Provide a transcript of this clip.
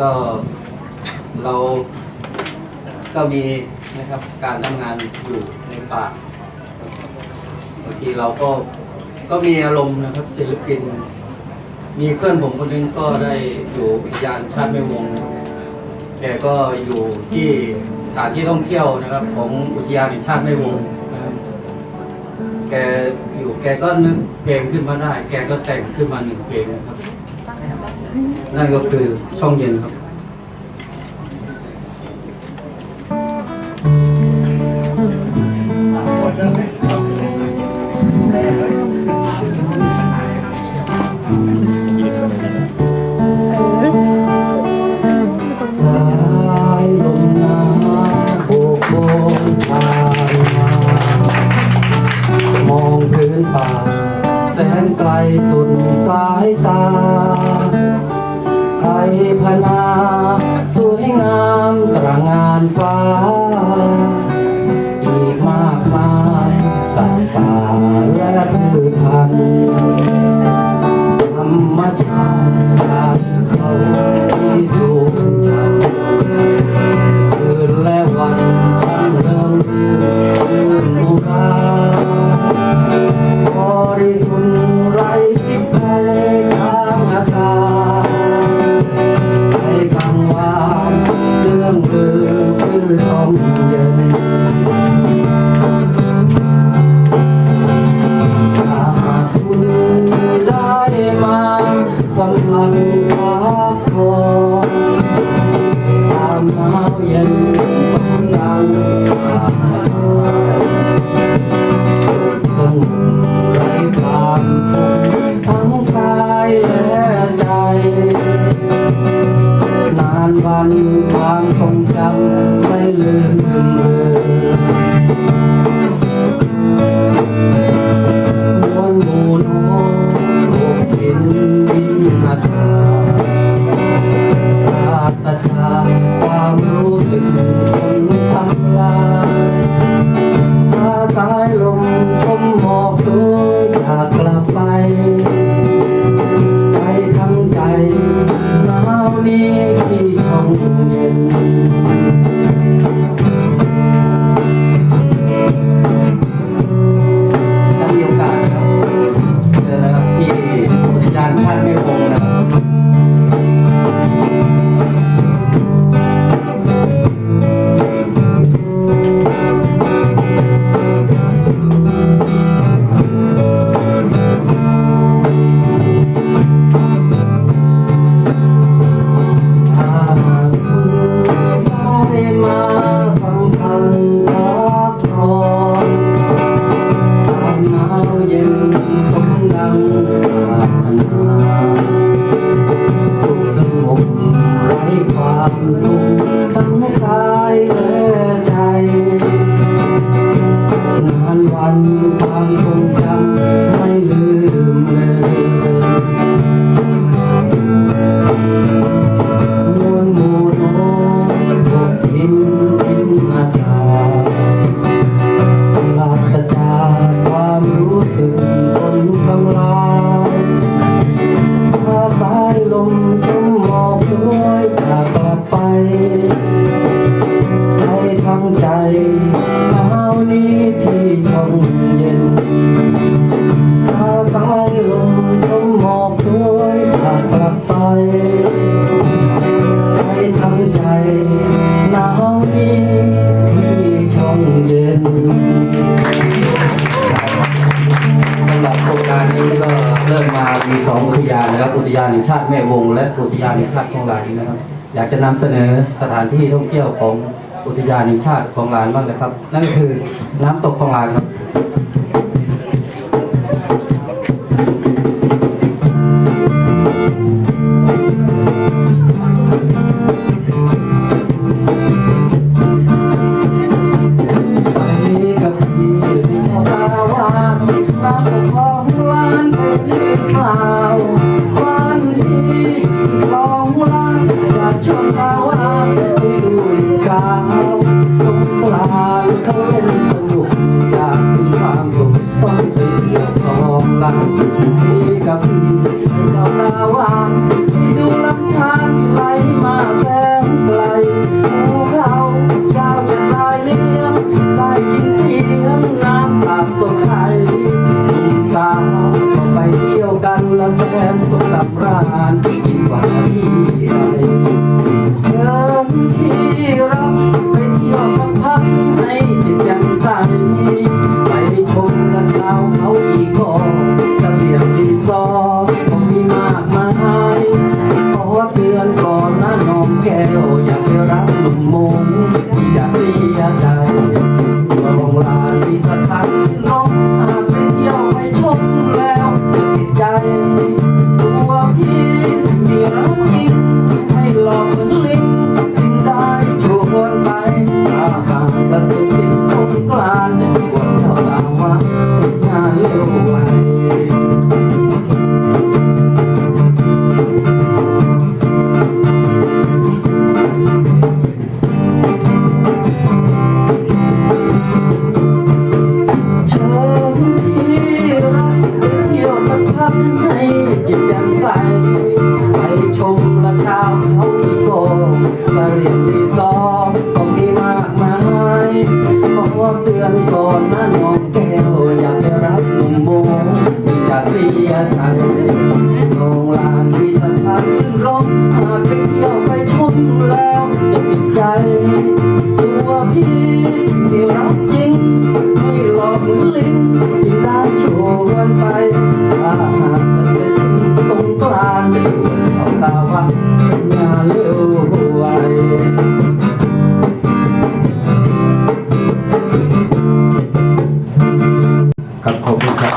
ก็เราก็มีนะครับการทำงานอยู่ในป่าบางทีเราก็ก็มีอารมณ์นะครับศิลปิน มีเพื่อนผมคนหนึงก็ได้อยู่อุทยานชาติแม่วงแกก็อยู่ที่สถานที่ท่องเที่ยวนะครับ ของอุทยานแห่งชาติแม่วงนะครับแกอยู่แกก็นึกเพลงขึ้นมาได้ แกก็แต่งขึ้นมาหนึ่งเพลงนะครับ นั่นก็คือช่องเย็นครับ ฟ้า อีกมากมายสัตว์ป่าและพืชพันธุ์ธรรมชาติจากเขาที่สูงชันคืนและวันช่างเริ่มเรื่อรื่นอุราบริสุทธิ์ไร้พิษภัยทางอากาศ ร ช่องเย็นถ้าสายลมจมหมอกสวยจากกลับไปใจทั้งใจหนาวนี้ที่ช่องเย็นสำหรับโครงการนี้ก็เริ่มมามีสองอุทยานนะครับอุทยานแห่งชาติแม่วง และอุทยานแห่งชาติคลองหลานนะครับ อยากจะนำเสนอสถานที่ท่องเที่ยวของ อุทยานแห่งชาติคลองลานบ้างนะครับ นั่นคือน้ำตกคลองลานครับาวางดูน้ำทานไหลมาแสนไกลภูเขายาวเย็นลายเลี้ยงได้ยินเสียงน้ำสาบสดใสสาวไปเที่ยวกันละแสนสุขสำราญ เรียนรีสอร์ทก็มีมากมายขอเตือนก่อนนะน้องแก้วอย่าไปรักหนุ่มโมที่จะเสียใจโรงลานมีสถานที่ร่มหากไปเที่ยวไปชมแล้วจะติดใจตัวพี่ที่รักจริงไม่หลอกเหมือนลิงที่ได้ชวนไปถ้าหากจะเสร็จตรงกลางจะชวนเขาตาว่าเป็นงาเร็ว ครับขอบคุณครับ